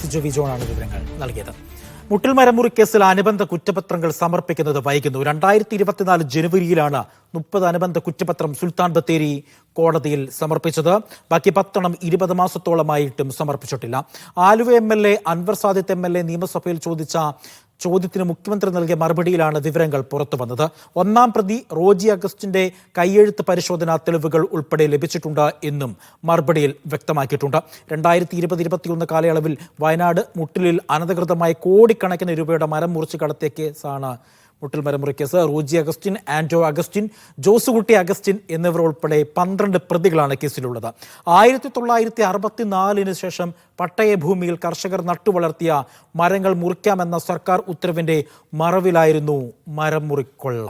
Sijo V ജോണാണ് വിവരങ്ങൾ നൽകിയത്. മുട്ടിൽ മരമുറി കേസിൽ അനുബന്ധ കുറ്റപത്രങ്ങൾ സമർപ്പിക്കുന്നത് വൈകുന്നു. രണ്ടായിരത്തി ഇരുപത്തിനാല് ജനുവരിയിലാണ് മുപ്പത് അനുബന്ധ കുറ്റപത്രം സുൽത്താൻ ബത്തേരി കോടതിയിൽ സമർപ്പിച്ചത്. ബാക്കി പത്തെണ്ണം ഇരുപത് മാസത്തോളമായിട്ടും സമർപ്പിച്ചിട്ടില്ല. Aluva M L A Anwar Sadath M L A നിയമസഭയിൽ ചോദിച്ച ചോദ്യത്തിന് മുഖ്യമന്ത്രി നൽകിയ മറുപടിയിലാണ് വിവരങ്ങൾ പുറത്തു വന്നത്. ഒന്നാം പ്രതി റോജി അഗസ്റ്റിന്റെ കൈയെഴുത്ത് പരിശോധനാ തെളിവുകൾ ഉൾപ്പെടെ ലഭിച്ചിട്ടുണ്ട് എന്നും മറുപടിയിൽ വ്യക്തമാക്കിയിട്ടുണ്ട്. രണ്ടായിരത്തി ഇരുപത് ഇരുപത്തിയൊന്ന് കാലയളവിൽ വയനാട് മുട്ടിലിൽ അനധികൃതമായി കോടിക്കണക്കിന് രൂപയുടെ മരം മുറിച്ച് കടത്തിയ കേസാണ് മുട്ടിൽ മരമുറി കേസ്. റോജി അഗസ്റ്റിൻ ആന്റോ അഗസ്റ്റിൻ ജോസുകുട്ടി അഗസ്റ്റിൻ എന്നിവർ ഉൾപ്പെടെ പന്ത്രണ്ട് പ്രതികളാണ് കേസിലുള്ളത്. ആയിരത്തി തൊള്ളായിരത്തി അറുപത്തിനാലിന് ശേഷം പട്ടയഭൂമിയിൽ കർഷകർ നട്ടുവളർത്തിയ മരങ്ങൾ മുറിക്കാമെന്ന സർക്കാർ ഉത്തരവിന്റെ മറവിലായിരുന്നു മരം മുറിക്കൊള്ള